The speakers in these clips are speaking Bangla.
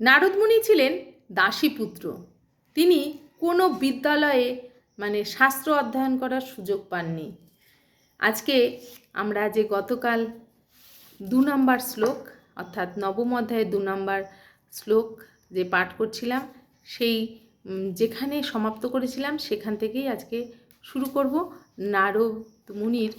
নারদমুনি ছিলেন দাসীপুত্র তিনি কোনো বিদ্যালয়ে মানে শাস্ত্র অধ্যয়ন করার সুযোগ পাননি। আজকে আমরা যে গতকাল দু নম্বর শ্লোক, অর্থাৎ নবম অধ্যায়ে দু নম্বর শ্লোক যে পাঠ করছিলাম, সেই যেখানে সমাপ্ত করেছিলাম, সেখান থেকেই আজকে শুরু করব নারদ মুনির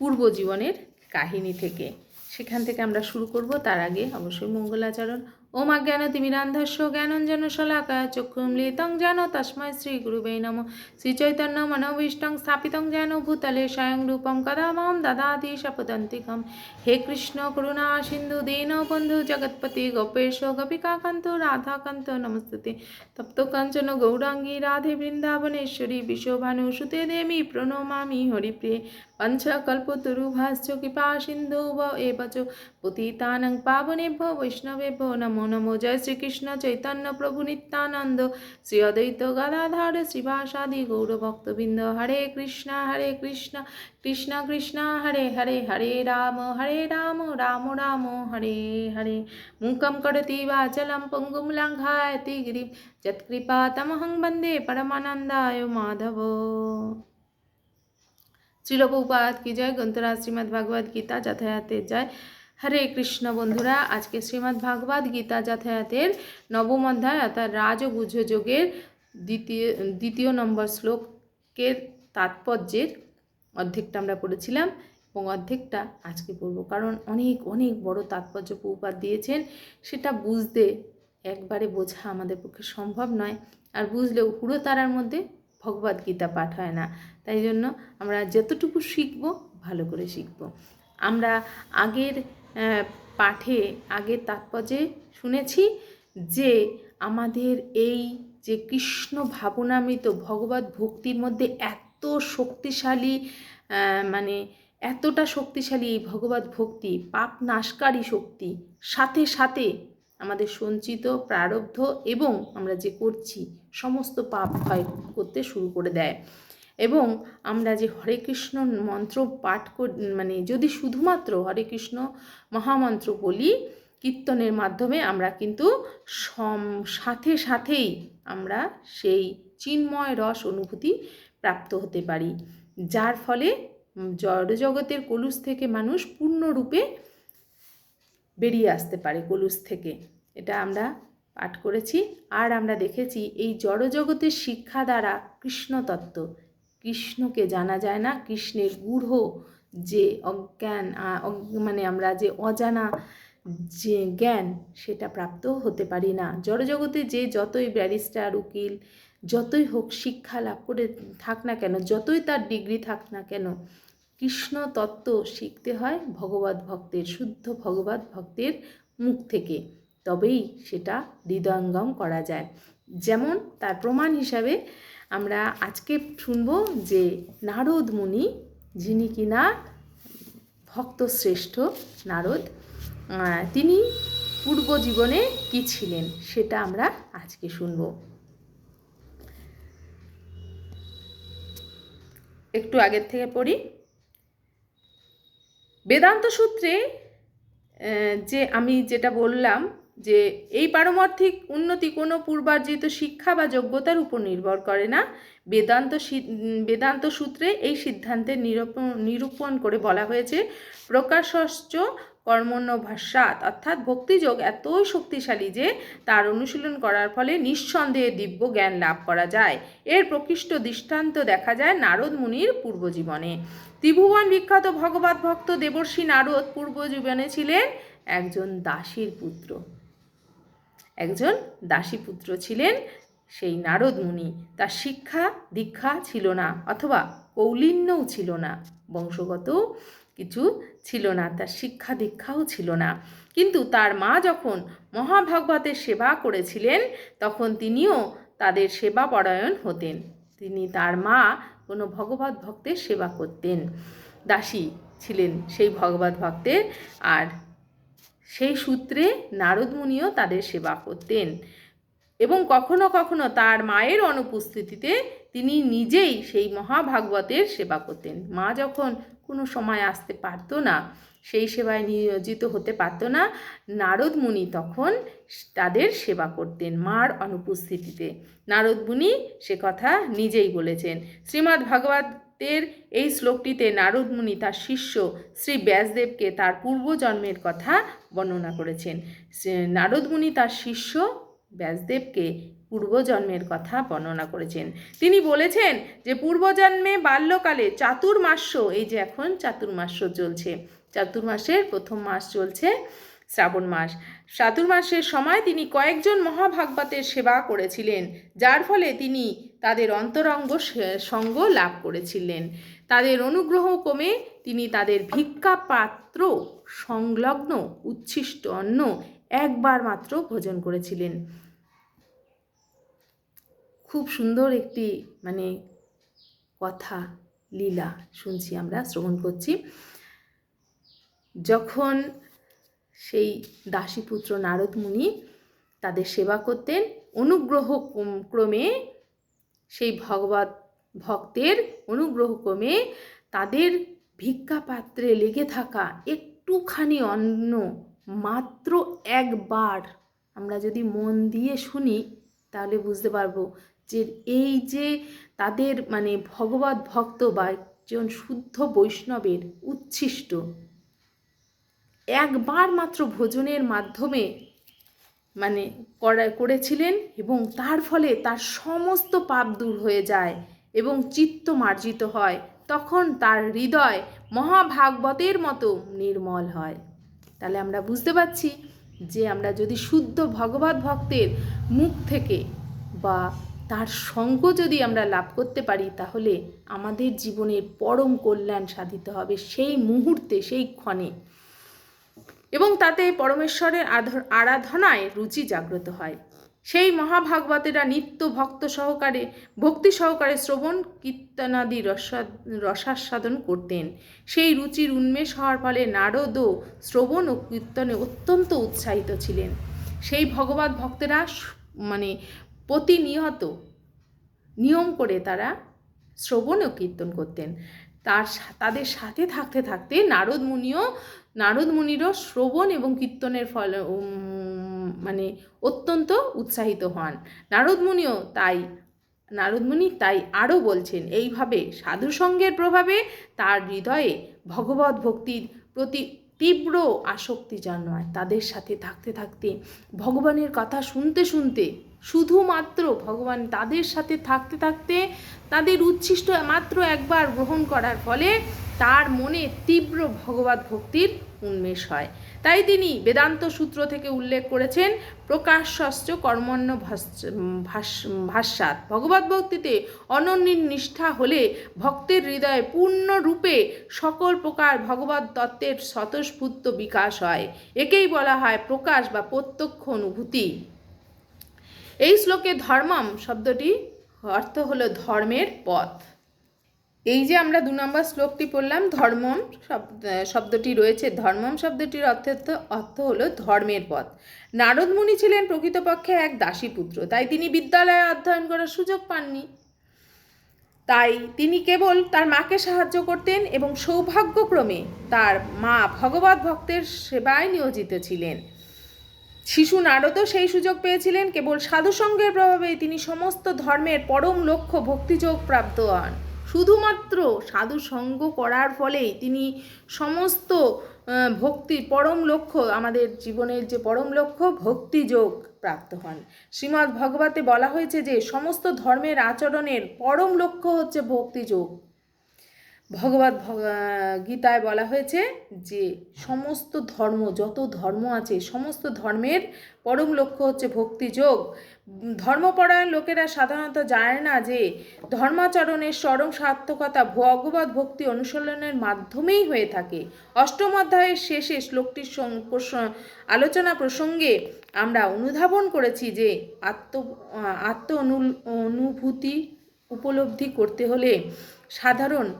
পূর্বজীবনের কাহিনী থেকে। সেখান থেকে আমরা শুরু করব, তার আগে অবশ্যই মঙ্গলাচরণ ওম অজ্ঞান তিমিরান্ধস্য জ্ঞানঞ্জন শলাকা চক্ষুমলিতং যেন তস্মৈ শ্রী গুরুবে নম শ্রী চৈতন্য মনোভীষ্টং স্থাপিতং যেন ভূতলে স্বয়ং রূপম কদা মাম দদাতি শপদন্তিকম হে কৃষ্ণ করুণা সিন্ধু দীন বন্ধু জগৎপতি গোপেশ গোপিকাকান্ত রাধাকান্ত নমস্তুতে। তপ্ত কাঞ্চন গৌরাঙ্গী রাধে বৃন্দাবনেশ্বরী বিশ্বভানু সুতে দেবী প্রণমামি হরিপ্রিয়ে। পঞ্চকল্পতরুভাশ্চ কৃপা সিন্ধু ব পতিতানং পাবনেভ্য বৈষ্ণবেভ্য নমো নমো জয় শ্রীকৃষ্ণ চৈতন্য প্রভু নিত্যানন্দ শ্রী অদ্বৈত গদাধর শ্রীবাসাদি গৌরভক্তবৃন্দ হরে কৃষ্ণ হরে কৃষ্ণ কৃষ্ণ কৃষ্ণ হরে হরে হরে রাম হরে রাম রাম রাম হরে হরে মুখম করতি বাচলম পঙ্গুম লঙ্ঘায়তি গিরিম যৎকৃপা তমহং বন্দে পরমানন্দায় মাধব শ্রীলপৌপাত কি জয় গ্রন্থরাজ শ্রীমদ্ ভাগবত গীতা যথায়াতের জয় হরে কৃষ্ণ বন্ধুরা, আজকে শ্রীমদ্ ভাগবত গীতা যথায়াতের নবম অধ্যায় অর্থাৎ রাজ রাজগুজ যোগের দ্বিতীয় দ্বিতীয় নম্বর শ্লোকের তাৎপর্যের অর্ধেকটা আমরা পড়েছিলাম এবং অর্ধেকটা আজকে পড়ব। কারণ অনেক অনেক বড় তাৎপর্য পৌপাত দিয়েছেন, সেটা বুঝতে একবারে বোঝা আমাদের পক্ষে সম্ভব নয়। আর বুঝলেও পুরো তারার মধ্যে ভগবদ গীতা পাঠ হয় না। তাই জন্য আমরা যতটুকু শিখব, ভালো করে শিখব। আমরা আগের পাঠে আগের তাৎপর্যে শুনেছি যে আমাদের এই যে কৃষ্ণ ভাবনামৃত ভগবত ভক্তির মধ্যে এত শক্তিশালী মানে এতটা শক্তিশালী এই ভগবত ভক্তি, পাপ নাশকারী শক্তি, সাথে সাথে আমাদের সঞ্চিত, প্রারব্ধ এবং আমরা যে করছি, সমস্ত পাপ ক্ষয় করতে শুরু করে দেয়। এবং আমরা যে হরে কৃষ্ণ মন্ত্র পাঠ মানে যদি শুধুমাত্র হরে কৃষ্ণ মহামন্ত্র বলি, কীর্তনের মাধ্যমে আমরা কিন্তু সম, সাথে সাথেই আমরা সেই চিন্ময় রস অনুভূতি প্রাপ্ত হতে পারি। যার ফলে জড়জগতের কলুষ থেকে মানুষ পূর্ণরূপে বেরিয়ে আসতে পারে কলুষ থেকে। এটা আমরা পাঠ করেছি। আর আমরা দেখেছি এই জড়জগতের শিক্ষা দ্বারা কৃষ্ণ তত্ত্ব কৃষ্ণকে জানা যায় না। কৃষ্ণের গূঢ় যে অজ্ঞান অজ্ঞ- মানে আমরা যে অজানা যে জ্ঞান, সেটা প্রাপ্ত হতে পারি না। জড়জগতে যে যতই ব্যারিস্টার, উকিল, যতই হোক শিক্ষা লাভ করে থাক না কেন, যতই তার ডিগ্রি থাক না কেন, কৃষ্ণ তত্ত্ব শিখতে হয় ভগবত ভক্তের, শুদ্ধ ভগবত ভক্তের মুখ থেকে। তবেই সেটা হৃদয়ঙ্গম করা যায়। যেমন তার প্রমাণ হিসাবে আমরা আজকে শুনব যে নারদ মুনি যিনি কিনা ভক্ত শ্রেষ্ঠ নারদ তিনি পূর্ব জীবনে কি ছিলেন সেটা আমরা আজকে শুনব। একটু আগের থেকে পড়ি। বেদান্ত সূত্রে যে আমি যেটা বললাম যে এই পারমার্থিক উন্নতি কোনো পূর্বার্জিত শিক্ষা বা যোগ্যতার উপর নির্ভর করে না। বেদান্ত বেদান্ত সূত্রে এই সিদ্ধান্তের নিরূপণ নিরূপণ করে বলা হয়েছে, প্রকাশশ্চ কর্মণ্য ভাষ্যাত অর্থাৎ ভক্তিযোগ এতই শক্তিশালী যে তার অনুশীলন করার ফলে নিঃসন্দেহে দিব্য জ্ঞান লাভ করা যায়। এর প্রকৃষ্ট দৃষ্টান্ত দেখা যায় নারদ মুনির পূর্বজীবনে। ত্রিভুবন বিখ্যাত ভগবত ভক্ত দেবর্ষী নারদ পূর্বজীবনে ছিলেন একজন দাসীর পুত্র। একজন দাসীপুত্র ছিলেন, সেই নারদ মুনি। তার শিক্ষা, দীক্ষা ছিল না অথবা কৌলিন্যও ছিল না, বংশগত কিছু ছিল না, তার শিক্ষা দীক্ষাও ছিল না। কিন্তু তার মা যখন মহাভাগবতের সেবা করেছিলেন, তখন তিনিও তাদের সেবা পরায়ণ হতেন। তিনি তার মা কোনো ভগবত ভক্তের সেবা করতেন। দাসী ছিলেন সেই ভগবত ভক্তের। আর সেই সূত্রে নারদ মুনিও তাদের সেবা করতেন এবং কখনো কখনো তার মায়ের অনুপস্থিতিতে তিনি নিজেই সেই মহাভাগবতের সেবা করতেন। মা যখন কোনো সময় আসতে পারতো না, সেই সেবায় নিয়োজিত হতে পারত না, নারদ মুনি তখন তাদের সেবা করতেন মার অনুপস্থিতিতে। নারদ মুনি সে কথা নিজেই বলেছেন। শ্রীমদ্ ভাগবতের এই শ্লোকটিতে নারদ মুনি তার শিষ্য শ্রী ব্যাসদেবকে তার পূর্বজন্মের কথা বর্ণনা করেছেন। সে- নারদ মুনি তার শিষ্য ব্যাসদেবকে পূর্বজন্মের কথা বর্ণনা করেছেন। তিনি বলেছেন যে, পূর্বজন্মে বাল্যকালে চাতুর্মাস্য, এই যে এখন চাতুর্মাস্য চলছে, চাতুর্মাসের প্রথম মাস চলছে শ্রাবণ মাস। চাতুর্মাসের সময় তিনি কয়েকজন মহাভাগবতের সেবা করেছিলেন, যার ফলে তিনি তাদের অন্তরঙ্গ সঙ্গ লাভ করেছিলেন। তাদের অনুগ্রহ কমে তিনি তাদের ভিক্ষা পাত্র, সংলগ্ন, উচ্ছিষ্ট অন্ন একবার মাত্র ভোজন করেছিলেন। খুব সুন্দর একটি মানে কথা, লীলা শুনছি আমরা, শ্রবণ করছি। যখন সেই দাসীপুত্র নারদ মুনি তাদের সেবা করতেন, অনুগ্রহ ক্রমে সেই ভগবত ভক্তের অনুগ্রহ ক্রমে তাদের ভিক্ষা পাত্রে লেগে থাকা একটুখানি অন্ন মাত্র একবার আমরা যদি মন দিয়ে শুনি, তাহলে বুঝতে পারব যে এই যে তাদের মানে ভগবত ভক্ত বা একজন শুদ্ধ বৈষ্ণবের উচ্ছিষ্ট। একবার মাত্র ভোজনের মাধ্যমে মানে করা করেছিলেন এবং তার ফলে তার সমস্ত পাপ দূর হয়ে যায় এবং চিত্ত মার্জিত হয়। তখন তার হৃদয় মহাভাগবতের মতো নির্মল হয়। তাহলে আমরা বুঝতে পারছি যে আমরা যদি শুদ্ধ ভগবত ভক্তের মুখ থেকে বা তার সঙ্গ যদি আমরা লাভ করতে পারি, তাহলে আমাদের জীবনের পরম কল্যাণ সাধিত হবে সেই মুহূর্তে, সেই ক্ষণে। এবং তাতে পরমেশ্বরের আরাধনায় রুচি জাগ্রত হয়। সেই মহাভাগবতেরা নিত্য ভক্ত সহকারে, ভক্তি সহকারে শ্রবণ, কীর্তনাদি রসা- রসাস্বাদন করতেন। সেই রুচির উন্মেষ হওয়ার ফলে নারদও শ্রবণ ও কীর্তনে অত্যন্ত উৎসাহিত ছিলেন। সেই ভগবত ভক্তেরা মানে প্রতিনিয়ত নিয়ম করে তারা শ্রবণ ও কীর্তন করতেন। তার তাদের সাথে থাকতে থাকতে নারদ মুনিও নারদ মুনিরও শ্রবণ এবং কীর্তনের ফলে মানে অত্যন্ত উৎসাহিত হন। নারদ মুনিও তাই, নারদ মুনি তাই আরও বলছেন, এইভাবে সাধুসঙ্গের প্রভাবে তার হৃদয়ে ভগবত ভক্তির প্রতি তীব্র আসক্তি জন্মায়। তাদের সাথে থাকতে থাকতে, ভগবানের কথা শুনতে শুনতে, শুধুমাত্র ভগবান তাদের সাথে থাকতে থাকতে, তাদের উচ্ছিষ্ট মাত্র একবার গ্রহণ করার ফলে তার মনে তীব্র ভগবত ভক্তির উন্মেষ হয়। তাই তিনি বেদান্ত সূত্র থেকে উল্লেখ করেছেন প্রকাশ্যস্য কর্মণ্য ভাস্যাৎ ভগবত ভক্তিতে অনন্যের নিষ্ঠা হলে ভক্তের হৃদয়ে পূর্ণরূপে সকল প্রকার ভগবত তত্ত্বের স্বতঃস্ফূর্ত বিকাশ হয়। একেই বলা হয় প্রকাশ বা প্রত্যক্ষ অনুভূতি। এই শ্লোকে ধর্মম শব্দটি অর্থ হলো ধর্মের পথ। এই যে আমরা দু নম্বর শ্লোকটি পড়লাম, ধর্মম শব্দ শব্দটি রয়েছে। ধর্মম শব্দটির অর্থ অর্থ হলো ধর্মের পথ। নারদ মুনি ছিলেন প্রকৃতপক্ষে এক দাসীপুত্র তাই তিনি বিদ্যালয়ে অধ্যয়ন করার সুযোগ পাননি। তাই তিনি কেবল তার মাকে সাহায্য করতেন এবং সৌভাগ্যক্রমে তার মা ভগবত ভক্তের সেবায় নিয়োজিত ছিলেন। শিশু নারদও সেই সুযোগ পেয়েছিলেন, কেবল সাধুসঙ্গের প্রভাবেই তিনি সমস্ত ধর্মের পরম লক্ষ্য ভক্তিযোগ প্রাপ্ত হন। শুধুমাত্র সাধু সঙ্গ করার ফলেই তিনি সমস্ত ভক্তি, পরম লক্ষ্য, আমাদের জীবনের যে পরম লক্ষ্য ভক্তিযোগ প্রাপ্ত হন। শ্রীমদ্ ভগবতে বলা হয়েছে যে, সমস্ত ধর্মের আচরণের পরম লক্ষ্য হচ্ছে ভক্তিযোগ ভগবত ভগ- গীতায় বলা হয়েছে যে, সমস্ত ধর্ম, যত ধর্ম আছে, সমস্ত ধর্মের পরম লক্ষ্য হচ্ছে ভক্তিযোগ ধর্মপরায়ণ লোকেরা সাধারণত জানে না যে ধর্মাচরণের চরম সার্থকতা ভগবত ভক্তি অনুশীলনের মাধ্যমেই হয়ে থাকে। অষ্টম অধ্যায়ের শেষে শ্লোকটির আলোচনা প্রসঙ্গে আমরা অনুধাবন করেছি যে আত্ম আত্ম অনু- অনুভূতি উপলব্ধি করতে হলে সাধারণ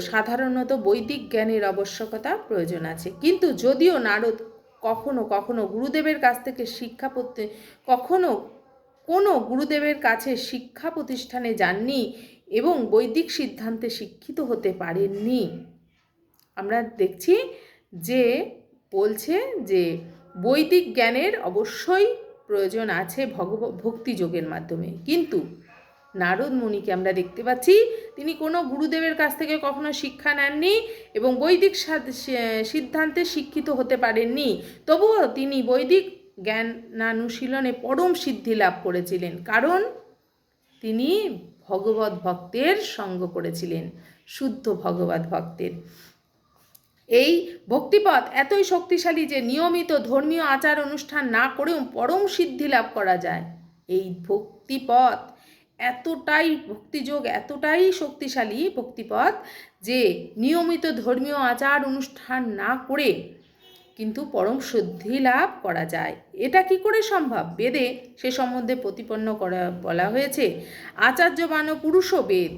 সাধারণত বৈদিক জ্ঞানের আবশ্যকতা প্রয়োজন আছে। কিন্তু যদিও নারদ কখনো কখনো গুরুদেবের কাছ থেকে শিক্ষা কখনো কোনো গুরুদেবের কাছে শিক্ষা প্রতিষ্ঠানে যাননি এবং বৈদিক সিদ্ধান্তে শিক্ষিত হতে পারেননি। আমরা দেখছি যে বলছে যে বৈদিক জ্ঞানের অবশ্যই প্রয়োজন আছে ভগব ভক্তিযোগের মাধ্যমে। কিন্তু নারদ মুনিকে আমরা দেখতে পাচ্ছি। তিনি কোনো গুরুদেবের কাছ থেকে কখনো শিক্ষা নেননি এবং বৈদিক সাদ- সিদ্ধান্তে শিক্ষিত হতে পারেননি। তবুও তিনি বৈদিক জ্ঞানানুশীলনে পরম সিদ্ধি লাভ করেছিলেন। কারণ তিনি ভগবত ভক্তের সঙ্গ করেছিলেন, শুদ্ধ ভগবত ভক্তের। এই ভক্তিপথ এতই শক্তিশালী যে নিয়মিত ধর্মীয় আচার অনুষ্ঠান না করেও পরম সিদ্ধি লাভ করা যায়। এই ভক্তিপথ এতটাই ভক্তিযোগ, এতটাই শক্তিশালী ভক্তিপথ যে নিয়মিত ধর্মীয় আচার অনুষ্ঠান না করে কিন্তু পরম শুদ্ধি লাভ করা যায়। এটা কি করে সম্ভব? বেদে সে সম্বন্ধে প্রতিপন্ন করা, বলা হয়েছে আচার্যবান পুরুষও বেদ।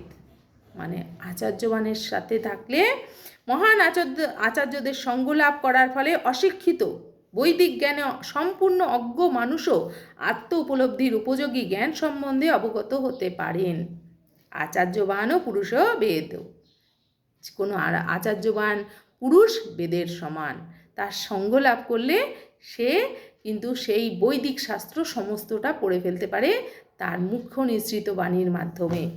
মানে আচার্যবানের সাথে থাকলে মহান আচার্য, আচার্যদের সঙ্গ লাভ করার ফলে অশিক্ষিত বৈদিক জ্ঞানে সম্পূর্ণ অজ্ঞ মানুষও আত্ম উপলব্ধির উপযোগী জ্ঞান সম্বন্ধে অবগত হতে পারেন। আচার্যবানও পুরুষও বেদ। কোনো আর- আচার্যবান পুরুষ বেদের সমান। তার সঙ্গ লাভ করলে সে কিন্তু সেই বৈদিক শাস্ত্র সমস্তটা পড়ে ফেলতে পারে তার মুখ্য নিঃসৃত বাণীর মাধ্যমে।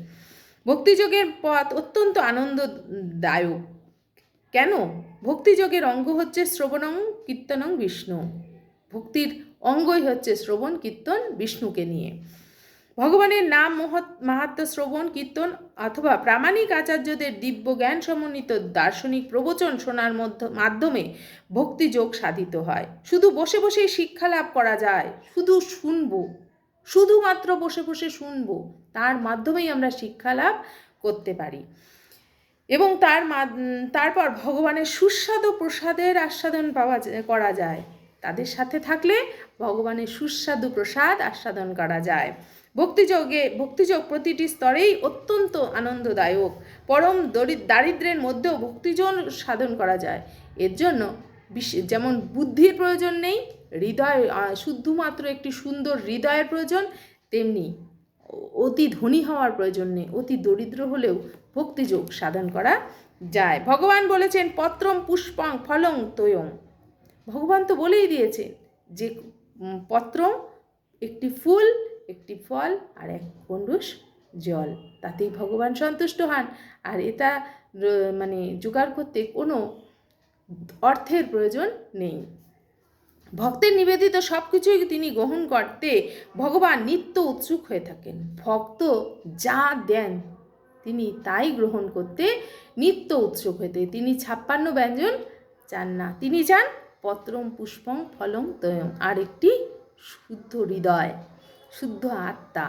ভক্তিযোগের পথ অত্যন্ত আনন্দদায়ক। কেন? ভক্তিযোগের অঙ্গ হচ্ছে শ্রবণং কীর্তনং বিষ্ণু। ভক্তির অঙ্গই হচ্ছে শ্রবণ, কীর্তন, বিষ্ণুকে নিয়ে। ভগবানের নাম মহৎ, মাহাত্ম শ্রবণ, কীর্তন অথবা প্রামাণিক আচার্যদের দিব্য জ্ঞান সমন্বিত দার্শনিক প্রবচন শোনার মধ্য, মাধ্যমে ভক্তিযোগ সাধিত হয়। শুধু বসে বসেই শিক্ষা লাভ করা যায়, শুধু শুনব, শুধুমাত্র বসে বসে শুনব, তার মাধ্যমেই আমরা শিক্ষা লাভ করতে পারি। এবং তার তারপর ভগবানের সুস্বাদু প্রসাদের আস্বাদন পাওয়া করা যায়। তাদের সাথে থাকলে ভগবানের সুস্বাদু প্রসাদ আস্বাদন করা যায়। ভক্তিযোগে, ভক্তিযোগ প্রতিটি স্তরেই অত্যন্ত আনন্দদায়ক। পরম দরি- দারিদ্র্যের মধ্যেও ভক্তিযোগ সাধন করা যায়। এর জন্য যেমন বুদ্ধির প্রয়োজন নেই, হৃদয় শুধুমাত্র একটি সুন্দর হৃদয়ের প্রয়োজন, তেমনি অতি ধনী হওয়ার প্রয়োজন নেই, অতি দরিদ্র হলেও ভক্তিযোগ সাধন করা যায়। ভগবান বলেছেন, পত্রম পুষ্পং ফলং তয়ং। ভগবান তো বলেই দিয়েছেন যে পত্র একটি ফুল, একটি ফল আর এক কণ্ডুস জল। তাতেই ভগবান সন্তুষ্ট হন। আর এটা মানে জোগাড় করতে কোনো অর্থের প্রয়োজন নেই। ভক্তের নিবেদিত সব কিছুই তিনি গ্রহণ করতে ভগবান নিত্য উৎসুক হয়ে থাকেন। ভক্ত যা দেন, তিনি তাই গ্রহণ করতে নিত্য উৎসুক হতে তিনি ছাপ্পান্ন ব্যঞ্জন চান না, তিনি চান পত্রম পুষ্পং ফলং তয়ং আর একটি শুদ্ধ হৃদয়, শুদ্ধ আত্মা।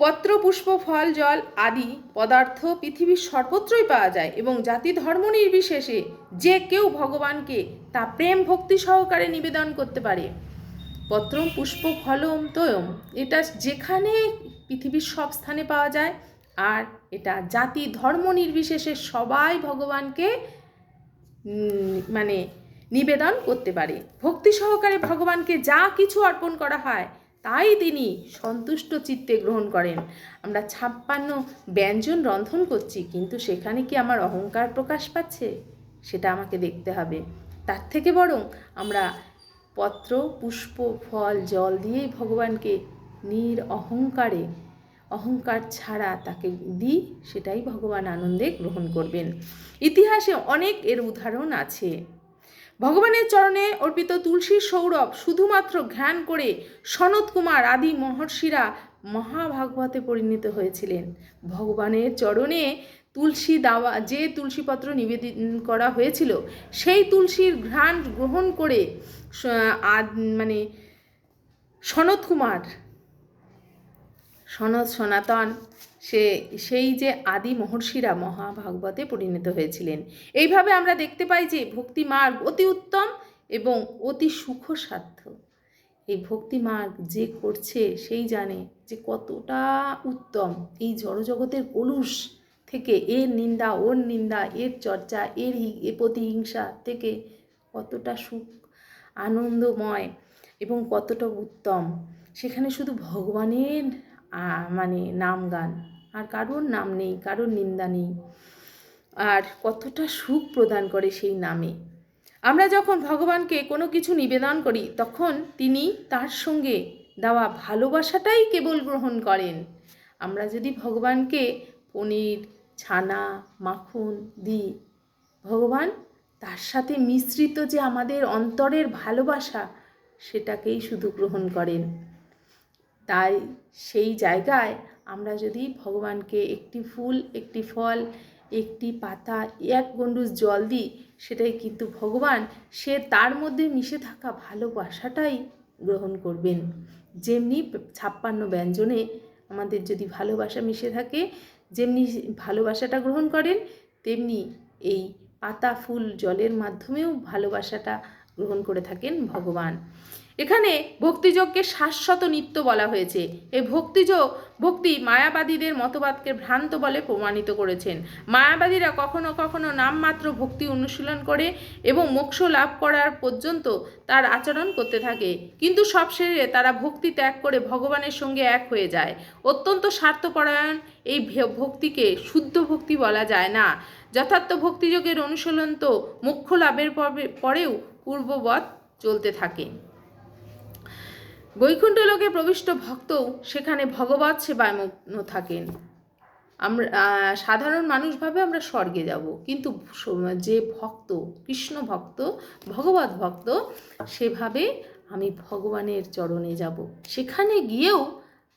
পত্র পুষ্প ফল জল আদি পদার্থ পৃথিবীর সর্বত্রই পাওয়া যায় এবং জাতি ধর্ম নির্বিশেষে যে কেউ ভগবানকে তা প্রেম ভক্তি সহকারে নিবেদন করতে পারে। পত্রম পুষ্প ফলম তয়ম। এটা যেখানে পৃথিবীর সব স্থানে পাওয়া যায় আর এটা জাতি ধর্ম নির্বিশেষে সবাই ভগবানকে মানে নিবেদন করতে পারে। ভক্তি সহকারে ভগবানকে যা কিছু অর্পণ করা হয় তাই তিনি সন্তুষ্ট চিত্তে গ্রহণ করেন। আমরা ছাপ্পান্ন ব্যঞ্জন রন্ধন করছি, কিন্তু সেখানে কি আমার অহংকার প্রকাশ পাচ্ছে? সেটা আমাকে দেখতে হবে। তার থেকে বরং আমরা পত্র, পুষ্প, ফল, জল দিয়েই ভগবানকে নির অহংকারে, অহংকার ছাড়া তাকে দিই, সেটাই ভগবান আনন্দে গ্রহণ করবেন। ইতিহাসে অনেক এর উদাহরণ আছে। ভগবানের চরণে অর্পিত তুলসীর সৌরভ শুধুমাত্র ঘ্রাণ করে সনত কুমার আদি মহর্ষিরা মহাভাগবতে পরিণত হয়েছিলেন। ভগবানের চরণে তুলসী দাওয়া, যে তুলসীপত্র নিবেদন করা হয়েছিল, সেই তুলসীর ঘ্রাণ গ্রহণ করে মানে সনত কুমার সনত সনাতন। সে, সেই যে আদি মহর্ষিরা মহাভাগবতে পরিণত হয়েছিলেন। এইভাবে আমরা দেখতে পাই যে ভক্তি মার্গ অতি উত্তম এবং অতি সুখসাধ্য। এই ভক্তি মার্গ যে করছে, সেই জানে যে কতটা উত্তম। এই জড়জগতের কলুষ থেকে এর নিন্দা, ওর নিন্দা, এর চর্চা, এর এ প্রতিহিংসা থেকে কতটা সুখ, আনন্দময় এবং কতটা উত্তম। সেখানে শুধু ভগবানের মানে নাম গান। আর কারোর নাম নেই, কারোর নিন্দা নেই। আর কতটা সুখ প্রদান করে সেই নামে। আমরা যখন ভগবানকে কোনো কিছু নিবেদন করি, তখন তিনি তার সঙ্গে দেওয়া ভালোবাসাটাই কেবল গ্রহণ করেন। আমরা যদি ভগবানকে পনির, ছানা, মাখন দিই, ভগবান তার সাথে মিশ্রিত যে আমাদের অন্তরের ভালোবাসা, সেটাকেই শুধু গ্রহণ করেন। তাই সেই জায়গায় আমরা যদি ভগবানকে একটি ফুল, একটি ফল, একটি পাতা, এক গণ্ডুস জল দিই, সেটাই কিন্তু ভগবান সে তার মধ্যে মিশে থাকা ভালোবাসাটাই গ্রহণ করবেন। যেমনি ছাপ্পান্ন ব্যঞ্জনে আমাদের যদি ভালোবাসা মিশে থাকে, যেমনি ভালোবাসাটা গ্রহণ করেন, তেমনি এই পাতা, ফুল, জলের মাধ্যমেও ভালোবাসাটা গ্রহণ করে থাকেন ভগবান। এখানে ভক্তিযোগকে শাশ্বত নিত্য বলা হয়েছে। এই ভক্তিযোগ ভক্তি মায়াবাদীদের মতবাদকে ভ্রান্ত বলে প্রমাণিত করেছেন। মায়াবাদীরা কখনো কখনো নামমাত্র ভক্তি অনুশীলন করে এবং মোক্ষ লাভ করার পর্যন্ত তার আচরণ করতে থাকে। কিন্তু সব সবশেষে তারা ভক্তি ত্যাগ করে ভগবানের সঙ্গে এক হয়ে যায়। অত্যন্ত স্বার্থপরায়ণ এই ভক্তিকে শুদ্ধ ভক্তি বলা যায় না। যথার্থ ভক্তিযোগের অনুশীলন তো মোক্ষ লাভের পরে- পরেও পূর্ববৎ চলতে থাকে। বৈকুণ্ঠ লোকে প্রবিষ্ট ভক্তও সেখানে ভগবত সেবায় মগ্ন থাকেন। আমরা সাধারণ মানুষ ভাবে আমরা স্বর্গে যাব, কিন্তু যে ভক্ত, কৃষ্ণ ভক্ত ভগবত ভক্ত, সেভাবে আমি ভগবানের চরণে যাব। সেখানে গিয়েও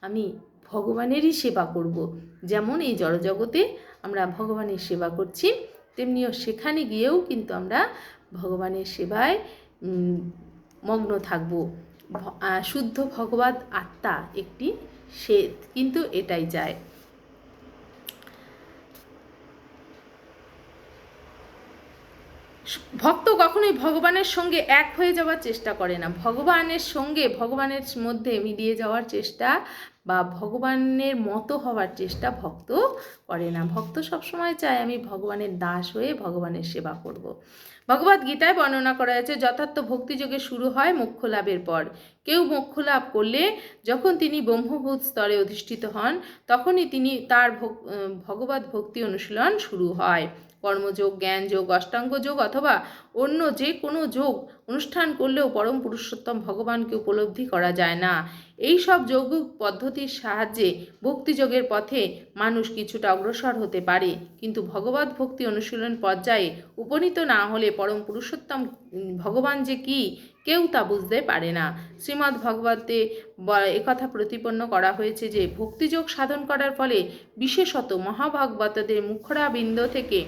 আমি ভগবানেরই সেবা করব। যেমন এই জড়জগতে আমরা ভগবানের সেবা করছি তেমনিও সেখানে গিয়েও কিন্তু আমরা ভগবানের সেবায় মগ্ন থাকব। শুদ্ধ ভগবত আত্মা একটি শ্বেত, কিন্তু এটাই যায়। ভক্ত কখনোই ভগবানের সঙ্গে এক হয়ে যাওয়ার চেষ্টা করে না। ভগবানের সঙ্গে ভগবানের মধ্যে মিলিয়ে যাওয়ার চেষ্টা বা ভগবানের মতো হওয়ার চেষ্টা ভক্ত করে না। ভক্ত সবসময় চায় আমি ভগবানের দাস হয়ে ভগবানের সেবা করব। ভগবত গীতায় বর্ণনা করা হয়েছে, যথার্থ ভক্তিযোগে শুরু হয় মোক্ষ লাভের পর। কেউ মোক্ষ লাভ করলে যখন তিনি ব্রহ্মভূত স্তরে অধিষ্ঠিত হন, তখনই তিনি তার ভগবত ভক্তি অনুশীলন শুরু হয়। কর্মযোগ জ্ঞান যোগ অষ্টাঙ্গ যোগ অথবা অন্য যে কোনো যোগ অনুষ্ঠান করলেও পরম পুরুষোত্তম ভগবানকে উপলব্ধি করা যায় না। এই সব যোগ পদ্ধতির সাহায্যে ভক্তিযোগের পথে মানুষ কিছুটা অগ্রসর হতে পারে। কিন্তু ভগবত ভক্তি অনুশীলন পর্যায়ে উপনীত না হলে পরম পুরুষোত্তম ভগবান যে কি? কেউ তা বুঝতে পারে না। শ্রীমদ্ ভগবতে একথা প্রতিপন্ন করা হয়েছে যে, ভক্তিযোগ সাধন করার ফলে বিশেষত মহাভাগবতদের মুখরা বৃন্দ থেকে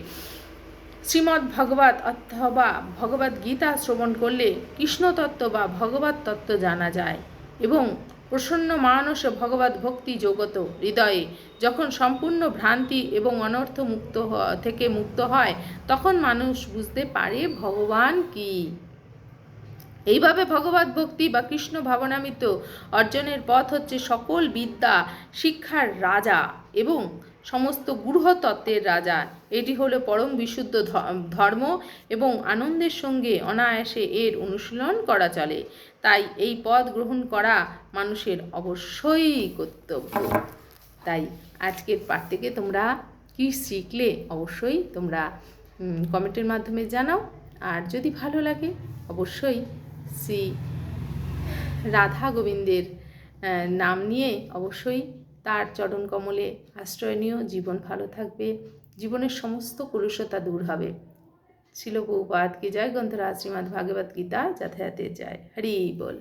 শ্রীমদ্ ভগবত অথবা ভগবত গীতা শ্রবণ করলে কৃষ্ণতত্ত্ব বা ভগবত তত্ত্ব জানা যায় এবং প্রসন্ন মানস ভগবত ভক্তি জগত হৃদয়ে যখন সম্পূর্ণ ভ্রান্তি এবং অনর্থ মুক্ত থেকে মুক্ত হয়, তখন মানুষ বুঝতে পারে ভগবান কি। এইভাবে ভগবত ভক্তি বা কৃষ্ণ ভাবনামিত অর্জনের পথ হচ্ছে সকল বিদ্যা, শিক্ষার রাজা এবং সমস্ত গূঢ় তত্ত্বের রাজা। এটি হলো পরম বিশুদ্ধ ধর্ম এবং আনন্দের সঙ্গে অনায়াসে এর অনুশীলন করা চলে। তাই এই পথ গ্রহণ করা মানুষের অবশ্যই কর্তব্য। তাই আজকের পাঠ থেকে তোমরা কি শিখলে অবশ্যই তোমরা কমেন্টের মাধ্যমে জানাও। আর যদি ভালো লাগে, অবশ্যই শ্রী রাধা গোবিন্দের নাম নিয়ে অবশ্যই তার চরণ কমলে আশ্রয় নিয়েও জীবন ভালো থাকবে, জীবনের সমস্ত কুরুষতা দূর হবে। শিল বহুপাত কি যায় গ্রন্থরাজ শ্রীমাদ ভাগবত গীতা যাতায়াতে যায় হরি বল।